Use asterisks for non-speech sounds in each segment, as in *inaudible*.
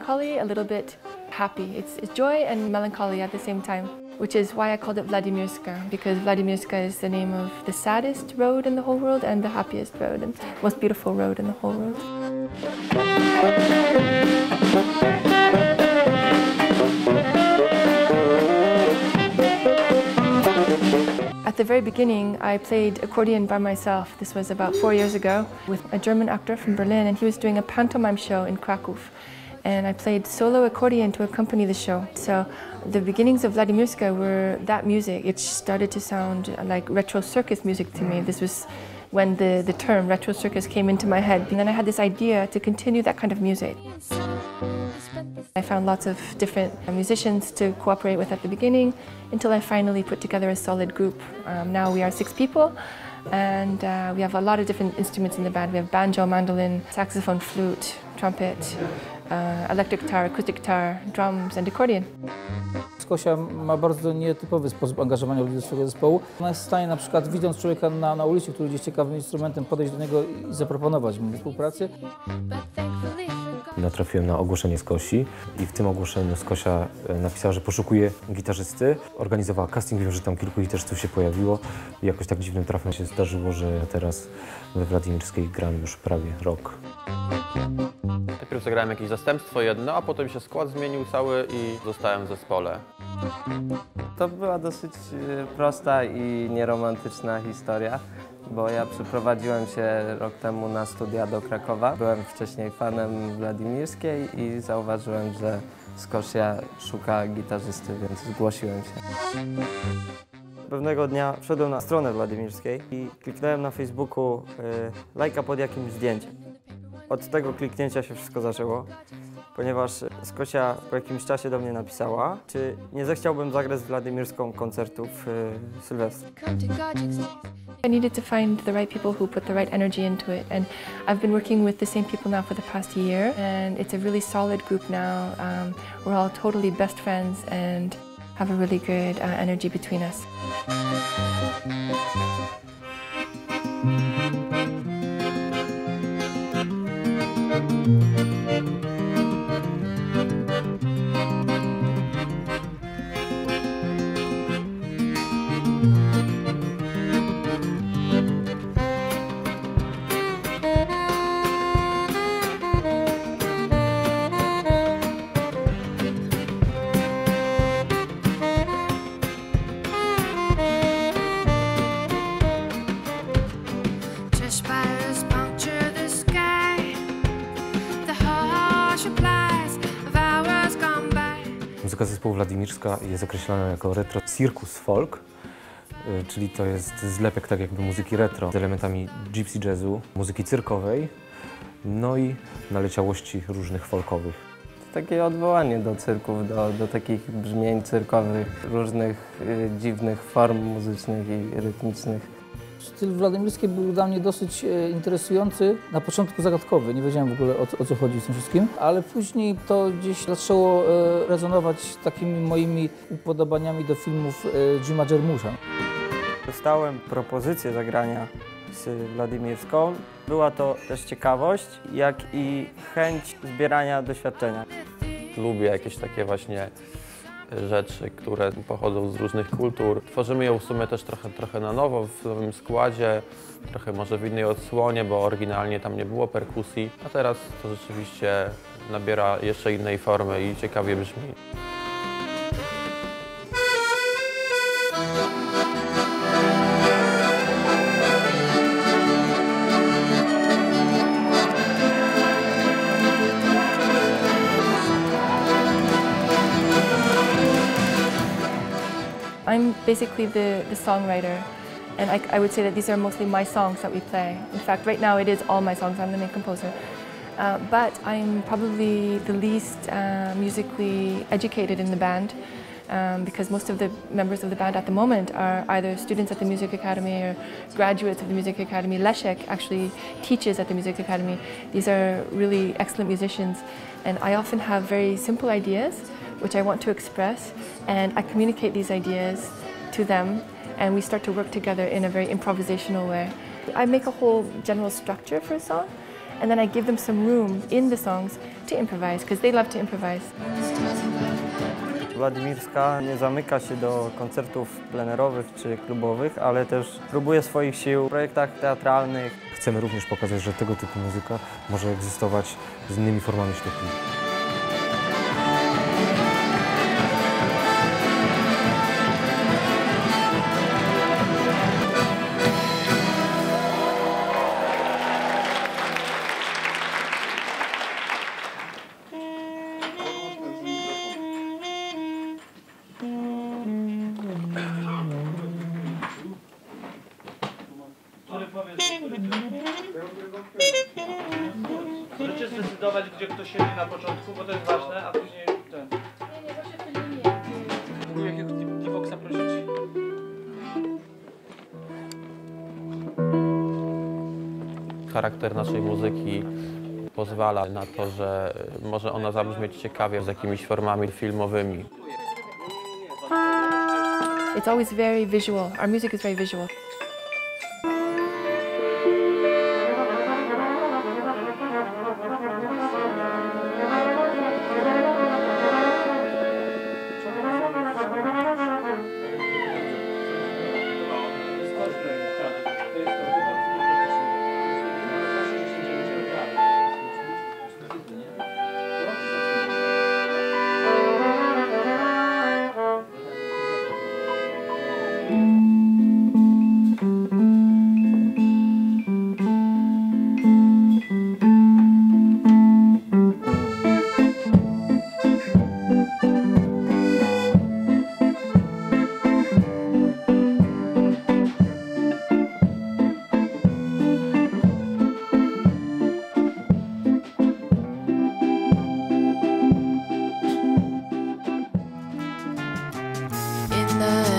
a little bit happy. It's, it's joy and melancholy at the same time, which is why I called it Vladimirska, because Vladimirska is the name of the saddest road in the whole world and the happiest road and most beautiful road in the whole world. At the very beginning, I played accordion by myself. This was about four years ago with a German actor from Berlin, and he was doing a pantomime show in Krakow. And I played solo accordion to accompany the show. So the beginnings of Vladimirska were that music. It started to sound like retro circus music to me. This was when the, the term retro circus came into my head. And then I had this idea to continue that kind of music. I found lots of different musicians to cooperate with at the beginning until I finally put together a solid group. Um, now we are six people and uh, we have a lot of different instruments in the band. We have banjo, mandolin, saxophone, flute, trumpet, uh, electric guitar, acoustic guitar, drums and accordion. Skosia ma bardzo nietypowy sposób angażowania ludzi do swojego zespołu. Ona jest w stanie na przykład widząc człowieka na, na ulicy, który jest ciekawym instrumentem, podejść do niego i zaproponować mu współpracę. Natrafiłem na ogłoszenie Skosi i w tym ogłoszeniu Skosia e, napisała, że poszukuje gitarzysty. Organizowała casting, wiem, że tam kilku gitarzystów się pojawiło i jakoś tak dziwnym trafem się zdarzyło, że teraz we Władimirskiej gram już prawie rok. Najpierw zagrałem jakieś zastępstwo jedno, a potem się skład zmienił cały i zostałem w zespole. To była dosyć e, prosta i nieromantyczna historia, bo ja przeprowadziłem się rok temu na studia do Krakowa. Byłem wcześniej fanem Władimirskiej i zauważyłem, że Skosia szuka gitarzysty, więc zgłosiłem się. Pewnego dnia wszedłem na stronę Władimirskiej i kliknąłem na Facebooku y, lajka pod jakimś zdjęciem. Od tego kliknięcia się wszystko zaczęło, ponieważ Skosia po jakimś czasie do mnie napisała, czy nie zechciałbym zagrać z Władimirską koncertów y, Sylwestra. I needed to find the right people who put the right energy into it. And I've been working with the same people now for the past year. And it's a really solid group now. Um, we're all totally best friends and have a really good uh, energy between us. Muzyka zespołu Władimirska jest określana jako retro circus folk, y, czyli to jest zlepek tak jakby muzyki retro z elementami gypsy jazzu, muzyki cyrkowej, no i naleciałości różnych folkowych. Takie odwołanie do cyrków, do, do takich brzmień cyrkowych, różnych y, dziwnych form muzycznych i rytmicznych. Styl Władimirski był dla mnie dosyć e, interesujący, na początku zagadkowy, nie wiedziałem w ogóle o, co- o co chodzi z tym wszystkim, ale później to gdzieś zaczęło e, rezonować z takimi moimi upodobaniami do filmów e, Jima Jarmusza. Dostałem propozycję zagrania z Władimirską. Była to też ciekawość, jak i chęć zbierania doświadczenia. Lubię jakieś takie właśnie rzeczy, które pochodzą z różnych kultur. Tworzymy ją w sumie też trochę, trochę na nowo, w nowym składzie, trochę może w innej odsłonie, bo oryginalnie tam nie było perkusji, a teraz to rzeczywiście nabiera jeszcze innej formy i ciekawie brzmi. Basically the, the songwriter, and I, I would say that these are mostly my songs that we play. In fact, right now it is all my songs, I'm the main composer. Uh, but I'm probably the least uh, musically educated in the band um, because most of the members of the band at the moment are either students at the Music Academy or graduates of the Music Academy. Leszek actually teaches at the Music Academy. These are really excellent musicians, and I often have very simple ideas which I want to express, and I communicate these ideas to them, and we start to work together in a very improvisational way. I make a whole general structure for a song, and then I give them some room in the songs to improvise because they love to improvise. Władimirska nie zamyka się do koncertów plenerowych czy klubowych, ale też próbuje swoich sił w projektach teatralnych. Chcemy również pokazać, że tego typu muzyka może egzystować z innymi formami sztuki. Możecie zdecydować, gdzie kto siedzi na początku, bo to jest ważne, a później ten. Mógł jakiegoś Div- Divoxa prosić? Charakter naszej muzyki pozwala na to, że może ona zabrzmieć ciekawie z jakimiś formami filmowymi. It's always very visual. Our music is very visual.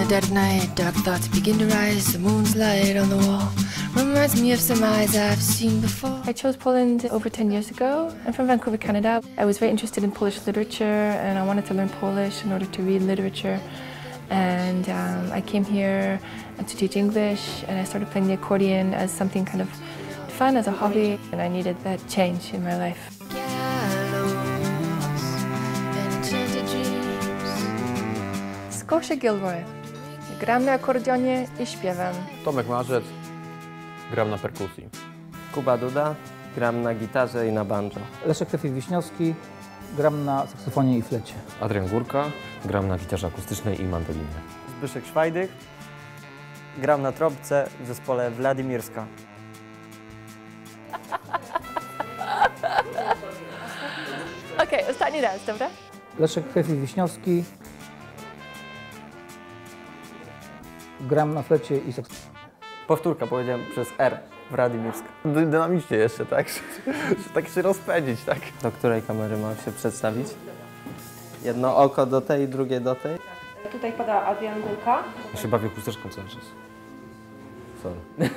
The dead of night, dark thoughts begin to rise. The moon's light on the wall reminds me of some eyes I've seen before. I chose Poland over 10 years ago. I'm from Vancouver, Canada. I was very interested in Polish literature and I wanted to learn Polish in order to read literature. And um, I came here to teach English and I started playing the accordion as something kind of fun, as a hobby. And I needed that change in my life. Gallows and enchanted dreams. Scotia Gilroy. Gram na akordionie i śpiewam. Tomek Marzec, gram na perkusji. Kuba Duda, gram na gitarze i na banjo. Leszek Tefil Wiśniowski, gram na saksofonie i flecie. Adrian Górka, gram na gitarze akustycznej i mandolinie. Zbyszek Szwajdych, gram na trąbce w zespole Władimirska. Okej, ostatni raz, dobra? Leszek Tefil Wiśniowski, gram na flecie i saksofonie. Powtórka powiedziałem przez R, Władimirska. Dy- Dynamicznie jeszcze, tak? *laughs* Że tak się rozpędzić, tak? Do której kamery mam się przedstawić? Jedno oko do tej, drugie do tej. Tutaj pada Adrian Górka. Ja się bawię chusteczką cały czas. Sorry. *laughs*